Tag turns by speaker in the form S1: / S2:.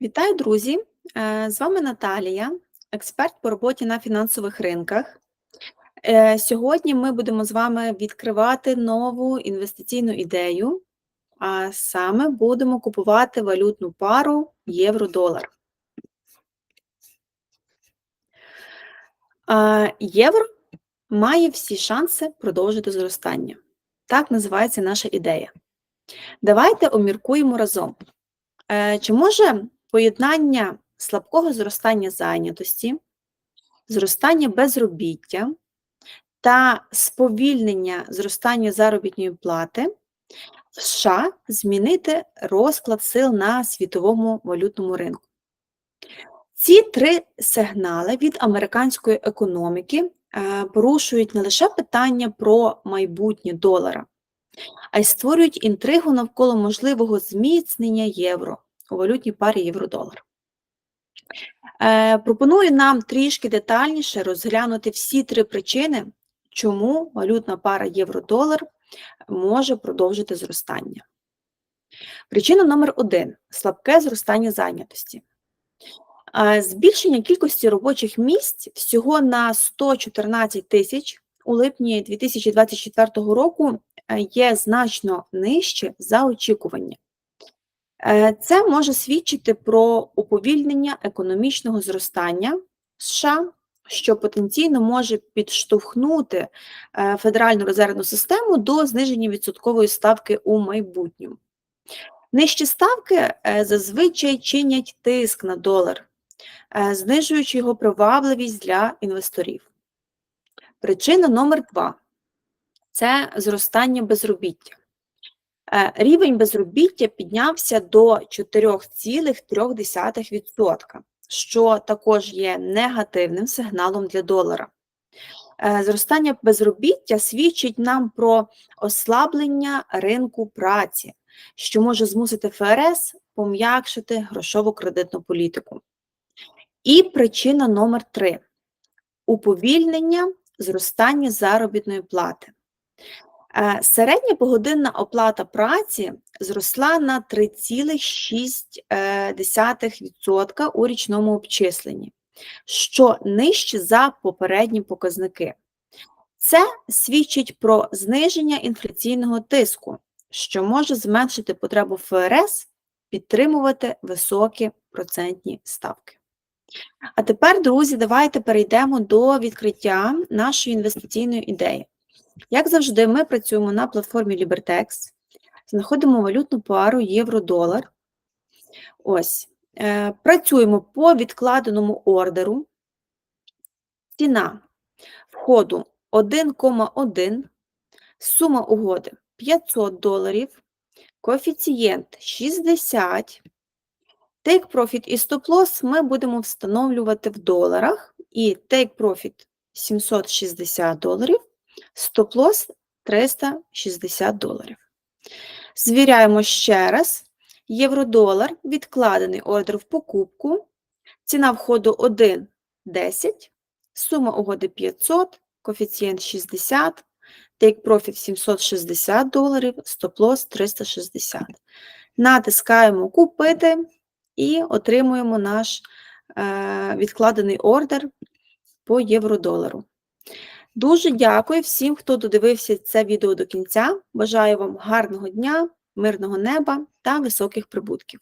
S1: Вітаю, друзі! Е, З вами Наталія, експерт по роботі на фінансових ринках. Е, Сьогодні ми будемо з вами відкривати нову інвестиційну ідею, а саме будемо купувати валютну пару євро-долар. Е, Євро має всі шанси продовжити зростання. Так називається наша ідея. Давайте обміркуємо разом. Чи може поєднання слабкого зростання зайнятості, зростання безробіття та сповільнення зростання заробітної плати в США змінити розклад сил на світовому валютному ринку. Ці три сигнали від американської економіки е, порушують не лише питання про майбутнє долара, а й створюють інтригу навколо можливого зміцнення євро у валютній парі євро-долар. Е, пропоную нам трішки детальніше розглянути всі три причини, чому валютна пара євро-долар може продовжити зростання. Причина номер один слабке зростання зайнятості. Е, збільшення кількості робочих місць всього на 114 тисяч у липні 2024 року е, є значно нижче за очікування. Е, це може свідчити про уповільнення економічного зростання США, що потенційно може підштовхнути е, Федеральну резервну систему до зниження відсоткової ставки у майбутньому. Нижчі ставки е, зазвичай чинять тиск на долар, знижуючи його привабливість для інвесторів. Причина номер два це зростання безробіття. Е, рівень безробіття піднявся до 4,3%, що також є негативним сигналом для долара. Е, зростання безробіття свідчить нам про ослаблення ринку праці, що може змусити ФРС пом'якшити грошову кредитну політику. І причина номер три уповільнення зростання заробітної плати. Е, середня погодинна оплата праці зросла на 3,6% у річному обчисленні, що нижче за попередні показники. Це свідчить про зниження інфляційного тиску, що може зменшити потребу ФРС підтримувати високі процентні ставки. А тепер, друзі, давайте перейдемо до відкриття нашої інвестиційної ідеї. Як завжди, ми працюємо на платформі Libertex, знаходимо валютну пару євро-долар. Ось. Е, Працюємо по відкладеному ордеру. Ціна входу 1,1, сума угоди 500 доларів, коефіцієнт 60. Take Profit і Stop Loss ми будемо встановлювати в доларах, і Take Profit 760 доларів, Стоп-лосс 360 доларів. Звіряємо ще раз. Євро-долар, відкладений ордер в покупку. Ціна входу 1,10, сума угоди 500, коефіцієнт 60, take profit 760 доларів, стоп-лосс 360. Натискаємо Купити і отримуємо наш е, відкладений ордер по євро-долару. Дуже дякую всім, хто додивився це відео до кінця. Бажаю вам гарного дня, мирного неба та високих прибутків.